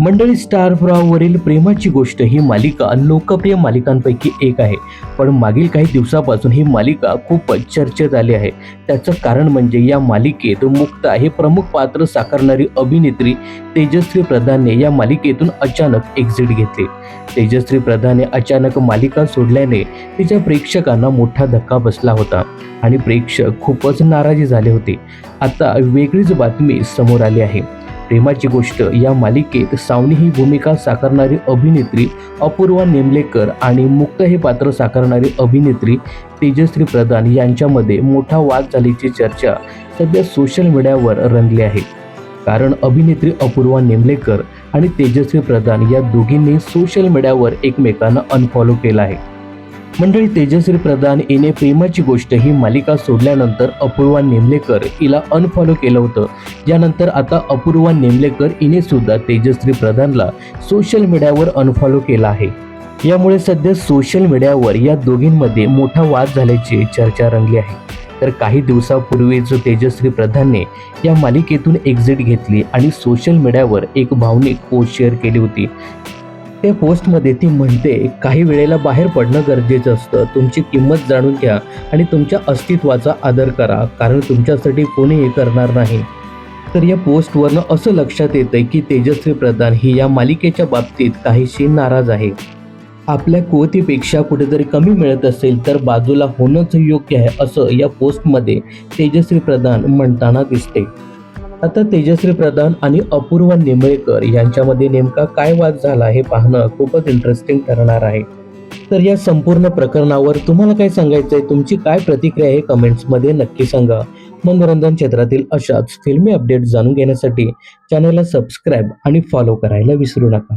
मंडळी स्टार वरील प्रेमाची गोष्ट ही मालिका लोकप्रिय मालिकांपैकी एक आहे. पण मागील काही दिवसापासून ही मालिका खूपच चर्चेत आली आहे. त्याचं कारण म्हणजे या मालिकेत मुक्ता हे प्रमुख पात्र साकारणारी अभिनेत्री तेजश्री प्रधानने या मालिकेतून अचानक एक्झिट घेतली. तेजश्री प्रधानने अचानक मालिका सोडल्याने तिच्या प्रेक्षकांना मोठा धक्का बसला होता आणि प्रेक्षक खूपच नाराजी झाले होते. आता वेगळीच बातमी समोर आली आहे. प्रेमाची गोष्ट या मालिकेत सावनी ही भूमिका साकारणारी अभिनेत्री अपूर्वा नेमलेकर आणि मुक्त हे पात्र साकारणारी अभिनेत्री तेजश्री प्रधान यांच्यामध्ये मोठा वाद झाल्याची चर्चा सध्या सोशल मीडियावर रंगली आहे. कारण अभिनेत्री अपूर्वा नेमलेकर आणि तेजश्री प्रधान या दोघींनी सोशल मीडियावर एकमेकांना अनफॉलो केला आहे. मंडळी तेजश्री प्रधान हिने प्रेमाची गोष्ट ही मालिका सोडल्यानंतर अपूर्वा नेमलेकर हिला अनफॉलो केलं होतं. यानंतर आता अपूर्वा नेमलेकर हिने सुद्धा तेजश्री प्रधानला सोशल मीडियावर अनफॉलो केला आहे. यामुळे सध्या सोशल मीडियावर या दोघींमध्ये मोठा वाद झाल्याची चर्चा रंगली आहे. तर काही दिवसापूर्वीच तेजश्री प्रधानने या मालिकेतून एक्झिट घेतली आणि सोशल मीडियावर एक भावनिक पोस्ट शेअर केली होती. ते पोस्टमध्ये ती म्हणते काही वेळेला बाहेर पडणं गरजेचं असतं. तुमची किंमत जाणून घ्या आणि तुमच्या अस्तित्वाचा आदर करा कारण तुमच्यासाठी कोणी हे करणार नाही. तर या पोस्टवरनं असं लक्षात येतंय की तेजश्री प्रधान ही या मालिकेच्या बाबतीत काहीशी नाराज आहे. आपल्या कुवतीपेक्षा कुठेतरी कमी मिळत असेल तर बाजूला होणंच योग्य आहे असं या पोस्टमध्ये तेजश्री प्रधान म्हणताना दिसते आता तेजश्री प्रधान आणि अपूर्वा निंबळेकर यांच्यामध्ये नेमका काय वाद झाला हे पाहणं खूपच इंटरेस्टिंग ठरणार आहे. तर या संपूर्ण प्रकरणावर तुम्हाला काय सांगायचं आहे तुमची काय प्रतिक्रिया आहे? कमेंट्समध्ये नक्की सांगा. मनोरंजन क्षेत्रातील अशाच फिल्मी अपडेट जाणून घेण्यासाठी चॅनलला सबस्क्राईब आणि फॉलो करायला विसरू नका.